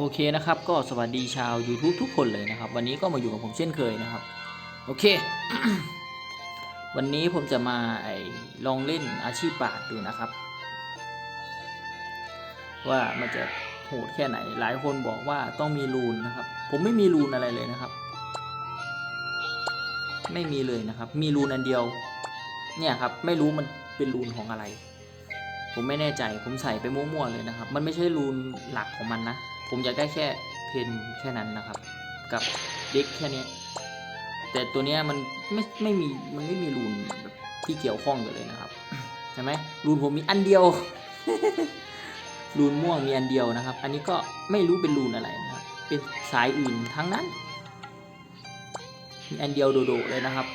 โอเคนะครับ ก็สวัสดีชาว YouTube ทุกคนเลยนะครับ วันนี้ก็มาอยู่กับผมเช่นเคยนะครับ โอเค วันนี้ผมจะมาไอลองเล่นอาชีพบาทดูนะครับ ว่ามันจะโหดแค่ไหน หลายคนบอกว่าต้องมีรูนนะครับ ผมไม่มีรูนอะไรเลยนะครับ ไม่มีเลยนะครับ มีรูนอันเดียว เนี่ยครับ ไม่รู้มันเป็นรูนของอะไร ผมไม่แน่ใจผมใส่ไปมั่วๆเลยนะครับ มันไม่ใช่รูนหลักของมันนะ ผมอยากได้แค่เพนแค่นั้นนะครับ กับเด็กแค่นี้ แต่ตัวเนี้ยมันไม่ไม่มีมันไม่มีรูนที่เกี่ยวข้องกันเลยนะครับใช่ไหมรูนผมมีอันเดียวรูนม่วงมีอันเดียวนะครับ อันนี้ก็ไม่รู้เป็นรูนอะไรนะครับ เป็นสายอื่นทั้งนั้น มีอันเดียวโดดๆเลยนะครับ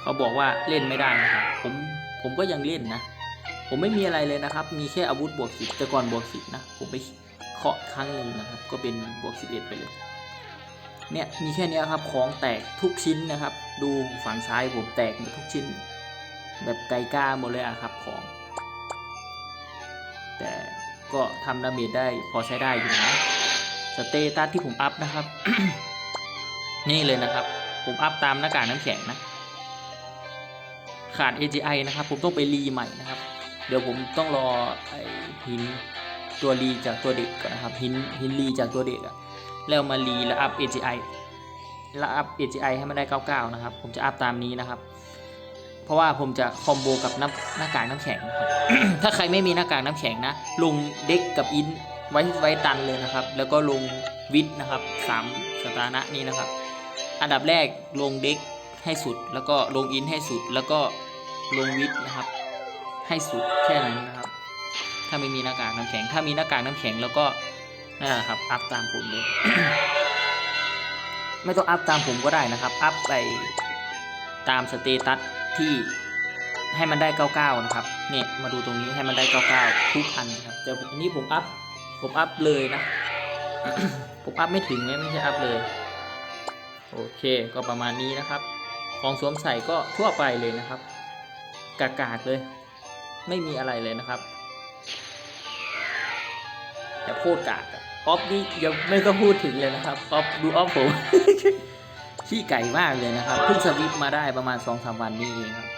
เขาบอกว่าเล่นไม่ได้นะครับ ผมผมก็ยังเล่นนะ ผมไม่มีอะไรเลยนะครับ มีแค่อาวุธบวกสิบแต่ก่อนบวกสิบนะ ผมไปเคาะครั้งหนึ่งนะครับ ก็เป็นบวกสิบเอ็ดไปเลย เนี่ย มีแค่นี้ครับ ของแตกทุกชิ้นนะครับ ดูฝั่งซ้ายผมแตกหมดทุกชิ้น แบบไกลก้าหมดเลยอะครับของ แต่ก็ทำดาเมจได้พอใช้ได้อยู่นะ สเตตัสที่ผมอัพนะครับ นี่เลยนะครับ ผมอัพตามหน้ากากน้ำแข็งนะ ขาด AGI นะครับ ผมต้องไปรีใหม่นะครับ เดี๋ยวผมต้องรอไอ้หินตัวรีจากตัวเด็กก่อนนะครับหินหินรีจากตัวเด็กอะแล้วมารีแล้วอัพ AGI แล้วอัพ AGI ให้มันได้ 99 นะครับ ผมจะอัพตามนี้นะครับ เพราะว่าผมจะคอมโบกับน้ำหน้ากากน้ำแข็งนะครับถ้าใครไม่มีหน้ากากน้ำแข็งนะ ลงเด็กกับอินไว้ไว้ตันเลยนะครับ แล้วก็ลงวิทนะครับสามสถานะนี้นะครับ อันดับแรกลงเด็กให้สุด แล้วก็ลงอินให้สุด แล้วก็ลงวิทนะครับ ให้สุดแค่นั้นนะครับ ถ้าไม่มีหน้ากากน้ำแข็ง ถ้ามีหน้ากากน้ำแข็งแล้วก็นั่นแหละครับ อัพตามผมเลย ไม่ต้องอัพตามผมก็ได้นะครับ อัพไปตามสเตตัสที่ให้มันได้ 99 นะครับ เนี่ยมาดูตรงนี้ให้มันได้ 99 ทุกอันครับ แต่อันนี้ผมอัพ ผมอัพเลยนะ ผมอัพไม่ถึงไม่ใช่อัพเลย โอเค ก็ประมาณนี้นะครับ ของสวมใส่ก็ทั่วไปเลยนะครับ กากาดเลย ไม่มีอะไรเลยนะครับแต่โคตรกากอะอฟนี่ยังไม่ต้องพูดถึงเลยนะครับออฟดูออฟผมขี้ไก่มากเลยนะครับเพิ่งสวิปมาได้ประมาณสองสามวันนี้เองครับ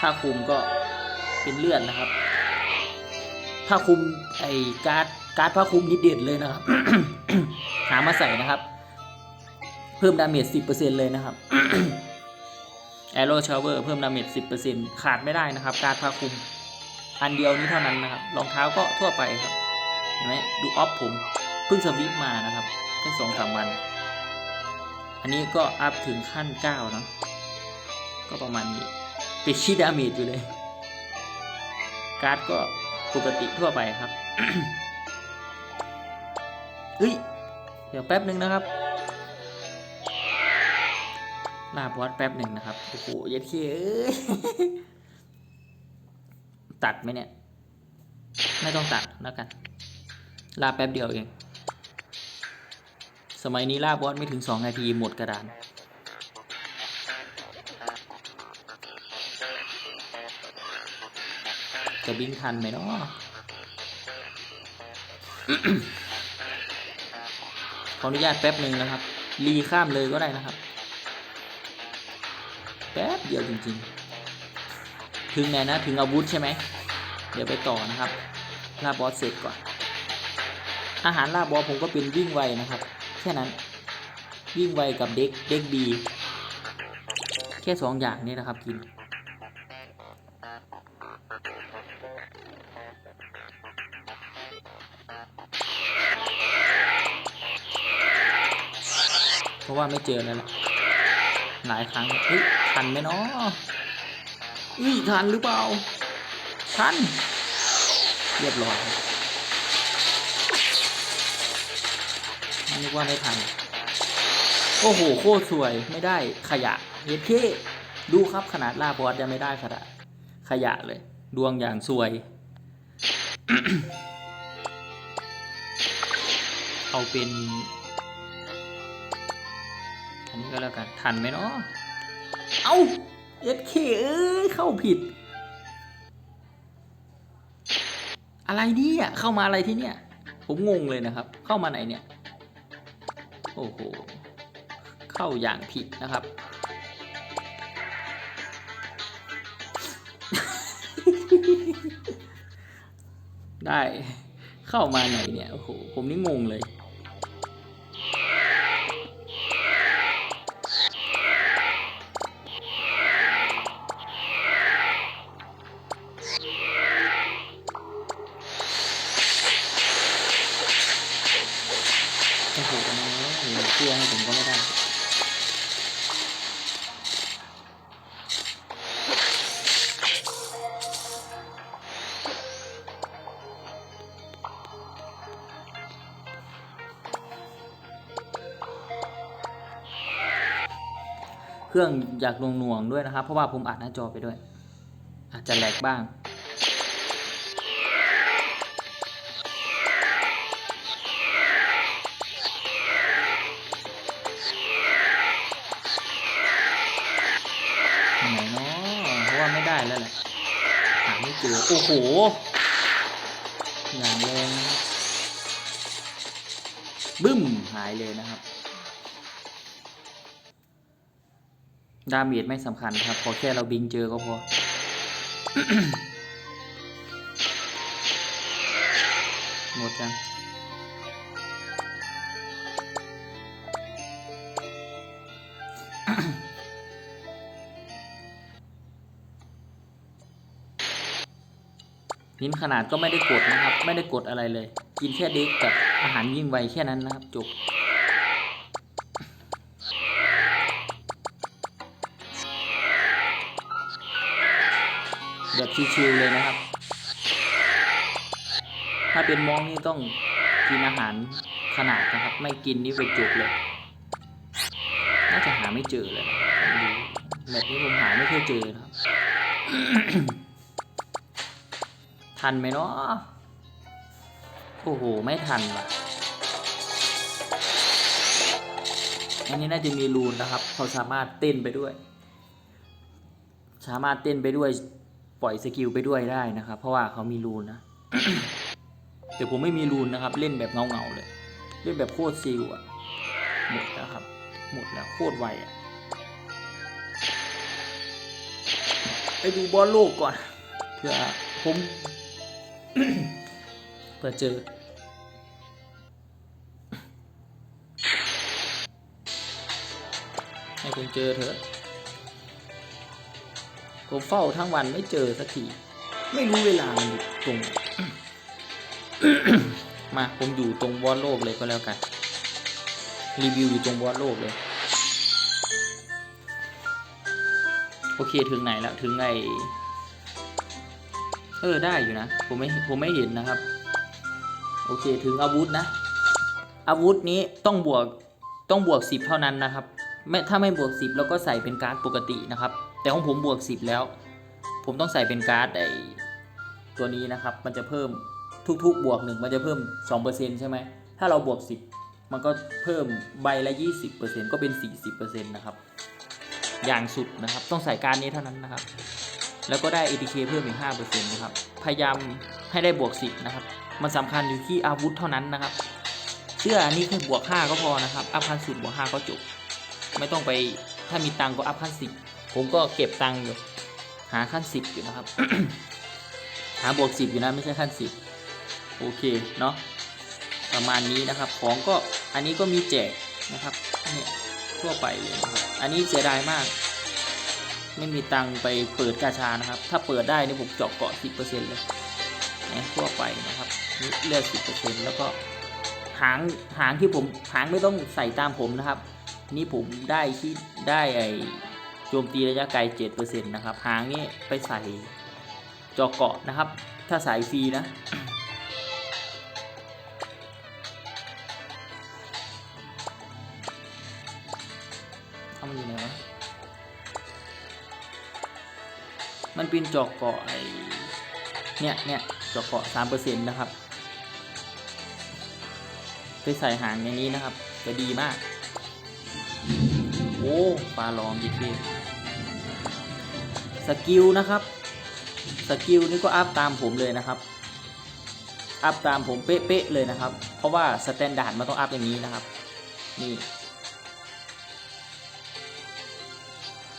ผ้าคุมก็เป็นเลือดนะครับผ้าคุมไอ้การ์ดการ์ดผ้าคุมนิดเด็ดเลยนะครับ หามาใส่นะครับ เพิ่มดาเมจ10%เลยนะครับ แอโร่ชาวเวอร์เพิ่มดาเมจ10%ขาดไม่ได้นะครับ การดผ้าคุม อันเดียวนี้เท่านั้นนะครับ รองเท้าก็ทั่วไปครับ เห็นไหมดูออฟผมเพิ่งสวิปมานะครับแค่สองสามวัน อันนี้ก็อัพถึงขั้นเก้าเนอะก็ประมาณนี้ไปชีดาเมจอยู่เลย การ์ดก็ปกติทั่วไปครับเฮ้ย เดี๋ยวแป๊บหนึ่งนะครับ ลาบอสแป๊บหนึ่งนะครับ โอ้โหย็ดเคเอ้ยตัดไหมเนี่ย ไม่ต้องตัดแล้วกัน ลาแป๊บเดียวเอง สมัยนี้ลาบอสไม่ถึง2นาทีหมดกระดาน จะบิงทันไหมเนาะขออนุญาตแป๊บหนึ่งนะครับ รีข้ามเลยก็ได้นะครับ แป๊บเดียวจริงๆ ถึงไหนนะ ถึงอาวุธใช่ไหม เดี๋ยวไปต่อนะครับลาบอสเสร็จก่อน อาหารลาบอสผมก็เป็นวิ่งไวนะครับ แค่นั้น วิ่งไวกับเด็กเด็กดี แค่สองอย่างนี้นะครับกิน เพราะว่าไม่เจอแล้วล่ะ หลายครั้งเฮ้ยทันไหมเนาะอุ้ยทันหรือเปล่าทัน เรียบร้อยนึกว่าไม่ทัน โอ้โห โคตรสวยไม่ได้ขยะเฮ็ดเคดูครับขนาดลาบอสยังไม่ได้ขนาดขยะเลย ดวงอย่างสวย เอาเป็น ก็แล้วกัน ทันไหมเนาะเอ้าเอสเคเอ้ยเข้าผิด อะไรเนี่ยเข้ามาอะไรที่เนี่ย ผมงงเลยนะครับ เข้ามาไหนเนี่ย โอ้โห เข้าอย่างผิดนะครับ ได้เข้ามาไหนเนี่ย โอ้โห ผมนี่งงเลย เครื่องอยากหน่วงๆด้วยนะครับ เพราะว่าผมอัดหน้าจอไปด้วย อาจจะแหลกบ้างไหนเนาะเพราะว่าไม่ได้แล้วแหละหาไม่เจอ โอ้โห อย่างแรงนะครับบึ้มหายเลยนะครับ ดาเมจไม่สำคัญครับ ขอแค่เราบิงเจอก็พอ หมดจังหินขนาดก็ไม่ได้กดนะครับ ไม่ได้กดอะไรเลย กินแค่ด็กกับอาหารยิ่งไวแค่นั้นนะครับจบ ชิวๆเลยนะครับ ถ้าเป็นมองนี่ต้องกินอาหารขนาดนะครับ ไม่กินนี่ไปจบเลย น่าจะหาไม่เจอเลยแบบนี้ผมหาไม่เคยเจอครับ ทันไหมเนาะโอ้โห ไม่ทันว่ะอันนี้น่าจะมีรูนนะครับ เขาสามารถเต้นไปด้วย สามารถเต้นไปด้วย ปล่อยสกิลไปด้วยได้นะครับ เพราะว่าเขามีรูนนะ แต่ผมไม่มีรูนนะครับ เล่นแบบเงาๆเลย เล่นแบบโคตรซิลอะหมดแล้วครับ หมดแล้วโคตรไวอะไปดูบอลโลกก่อนเพื่อผมเพื่อเจอให้ผมเจอเถอะ ผมเฝ้าทั้งวันไม่เจอสักที ไม่รู้เวลามันอยู่ตรง มาผมอยู่ตรงวอลโลกเลยก็แล้วกัน รีวิวอยู่ตรงวอลโลกเลย โอเคถึงไหนแล้วถึงไอเออได้อยู่นะ ผมไม่ผมไม่เห็นนะครับ โอเคถึงอาวุธนะ อาวุธนี้ต้องบวกต้องบวกสิบเท่านั้นนะครับไม่ถ้าไม่บวกสิบแล้วก็ใส่เป็นการ์ดปกตินะครับ แต่ของผมบวกสิบแล้ว ผมต้องใส่เป็นการ์ดไอตัวนี้นะครับ มันจะเพิ่มทุกๆ บวกหนึ่งมันจะเพิ่ม 2%ใช่ไหม ถ้าเราบวก 10 มันก็เพิ่มใบละ 20%ก็เป็น 40%นะครับ อย่างสุดนะครับ ต้องใส่การ์ดนี้เท่านั้นนะครับ แล้วก็ได้ ATK เพิ่มอีก5%นะครับ พยายามให้ได้บวก 10 นะครับ มันสำคัญอยู่ที่อาวุธเท่านั้นนะครับเชื่ออันนี้แค่บวก 5 ก็พอนะครับ อัพขั้นสุดบวก 5 ก็จบ ไม่ต้องไป ถ้ามีตังก็อัพขั้น10 ผมก็เก็บตังค์อยู่ หาขั้น10อยู่นะครับ หาบวก10อยู่นะไม่ใช่ขั้น10โอเคเนาะประมาณนี้นะครับ ของก็อันนี้ก็มีแจกนะครับเนี่ยทั่วไปเลยนะครับอันนี้เสียดายมาก ไม่มีตังค์ไปเปิดกาชานะครับ ถ้าเปิดได้นี่ผมเจาะเกาะ10%เลยเนี่ยทั่วไปนะครับเลือก10%แล้วก็หางหางที่ผมหางไม่ต้องใส่ตามผมนะครับ นี่ผมได้ที่ได้ไอ โจมตีระยะไกล7%นะครับ หางนี้ไปใส่จาะเกาะนะครับ ถ้าสายฟรีนะทำอยู่ไหนวะมันเป็นจอกเกาะไอเนี่ยเนี่ยจอกเกาะสามเปอร์เซ็นต์นะครับ ไปใส่หางอย่างนี้นะครับ จะดีมาก โอ้ปลาลองดีเค สกิลนะครับ สกิลนี่ก็อัพตามผมเลยนะครับ อัพตามผมเป๊ะๆเลยนะครับ เพราะว่าสแตนดาร์ดมันต้องอัพอย่างนี้นะครับ นี่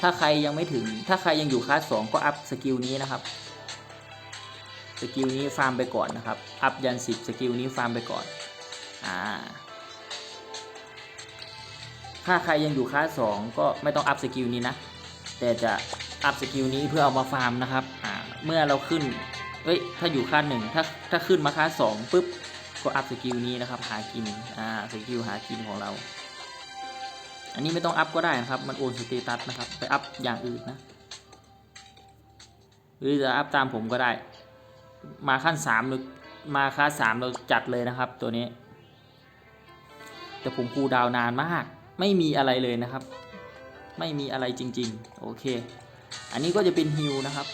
ถ้าใครยังไม่ถึง ถ้าใครยังอยู่คลาสสองก็อัพสกิลนี้นะครับ สกิลนี้ฟาร์มไปก่อนนะครับ อัพยันสิบสกิลนี้ฟาร์มไปก่อน อ่าถ้าใครยังอยู่คลาสสองก็ไม่ต้องอัพสกิลนี้นะ แต่จะ อัพสกิลนี้เพื่อเอามาฟาร์มนะครับอ่าเมื่อเราขึ้นเอ้ยถ้าอยู่คลาหนึ่งถ้าถ้าขึ้นมาคลาสสองปุ๊บก็อัพสกิลนี้นะครับหากินอ่าสกิลหากินของเรา อันนี้ไม่ต้องอัพก็ได้นะครับ มันโอนสเตตัสนะครับ ไปอัพอย่างอื่นนะ หรือจะอัพตามผมก็ได้ มาขั้นสามหรือมาคลาสสามเราจัดเลยนะครับ ตัวนี้ แต่ผมคูดาวน์นานมาก ไม่มีอะไรเลยนะครับ ไม่มีอะไรจริง ๆ โอเค อันนี้ก็จะเป็นฮิลนะครับ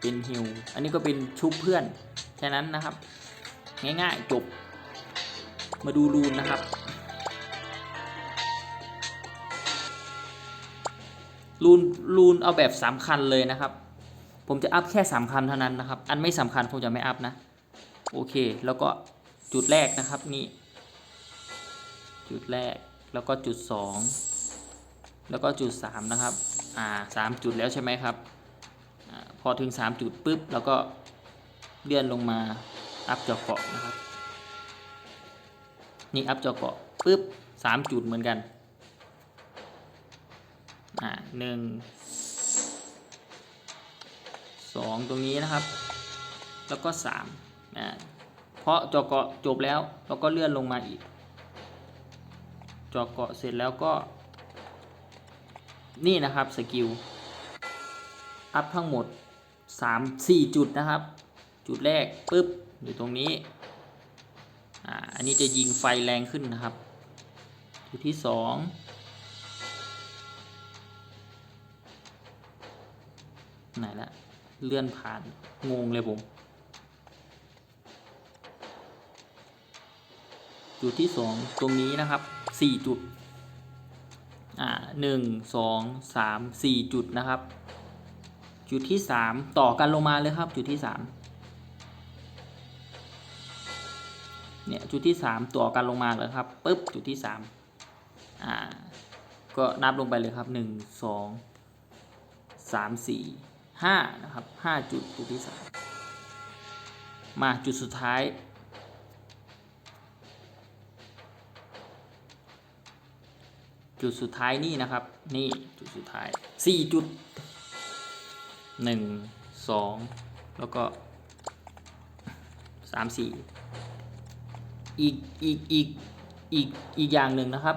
เป็นฮิลอันนี้ก็เป็นชุบเพื่อน แค่นั้นนะครับ ง่ายๆจบ มาดูรูนนะครับ รูนรูนเอาแบบสำคัญเลยนะครับ ผมจะอัพแค่สำคัญเท่านั้นนะครับ อันไม่สำคัญผมจะไม่อัพนะ โอเค แล้วก็จุดแรกนะครับนี่จุดแรกแล้วก็จุดสองแล้วก็จุดสามนะครับ อ่าสามจุดแล้วใช่ไหมครับอพอถึงสามจุดปุ๊บแล้วก็เลื่อนลงมาอัพจอเกาะนะครับ นี่อัพจอเกาะปุ๊บสามจุดเหมือนกันอ่าหนึ่งสองตรงนี้นะครับ แล้วก็สามอ่าเพราะจอเกาะจบแล้วเราก็เลื่อนลงมาอีก จอเกาะเสร็จแล้วก็ นี่นะครับสกิลอัพทั้งหมด 3 4 จุดนะครับ จุดแรกปุ๊บอยู่ตรงนี้อ่าอันนี้จะยิงไฟแรงขึ้นนะครับ จุดที่สองไหนละเลื่อนผ่านงงเลยผม จุดที่สองตรงนี้นะครับสี่จุด อ่าหนึ่งสองสามสี่จุดนะครับ จุดที่สามต่อกันลงมาเลยครับ จุดที่สามเนี่ยจุดที่สามต่อกันลงมาเลยครับปุ๊บจุดที่สามอ่าก็นับลงไปเลยครับหนึ่งสองสามสี่ห้านะครับห้าจุดจุดที่สามมาจุดสุดท้าย จุดสุดท้ายนี่นะครับ นี่จุดสุดท้ายสี่จุดหนึ่งสองแล้วก็สามสี่อีกอีกอีกอีกอีกอย่างหนึ่งนะครับ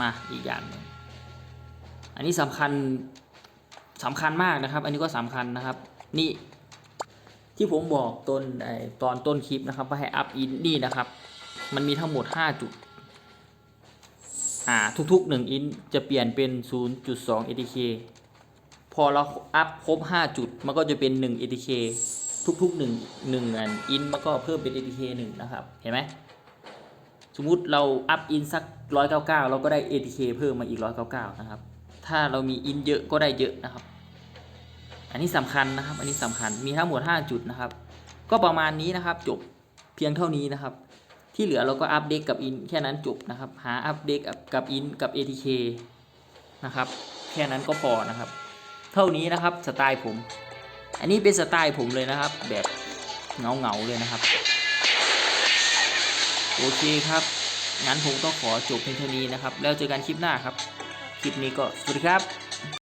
มาอีกอย่างหนึ่งอันนี้สำคัญสำคัญมากนะครับ อันนี้ก็สำคัญนะครับ นี่ที่ผมบอกต้นไอตอนต้นคลิปนะครับว่าให้อัพอินนี่นะครับ มันมีทั้งหมด 5 จุด อ่าทุกๆ 1 อินจะเปลี่ยนเป็น 0.2 ATK พอเราอัพครบ 5 จุด มันก็จะเป็น 1 ATK ทุกๆ 1 1อันอินมันก็เพิ่มเป็น ATK 1 นะครับ เห็นไหมสมมุติเราอัพอินสัก 199 เราก็ได้ ATK เพิ่มมาอีก 199 นะครับ ถ้าเรามีอินเยอะก็ได้เยอะนะครับ อันนี้สำคัญนะครับ อันนี้สำคัญ มีทั้งหมด 5 จุดนะครับ ก็ประมาณนี้นะครับ จบเพียงเท่านี้นะครับ ที่เหลือเราก็อัปเดตกับอินแค่นั้นจบนะครับ หาอัปเดตกับอินกับ ATK นะครับ แค่นั้นก็พอนะครับ เท่านี้นะครับสไตล์ผม อันนี้เป็นสไตล์ผมเลยนะครับ แบบเงาเงาเลยนะครับ โอเคครับ งั้นผมต้องขอจบเพียงเท่านี้นะครับ แล้วเจอกันคลิปหน้าครับ คลิปนี้ก็สวัสดีครับ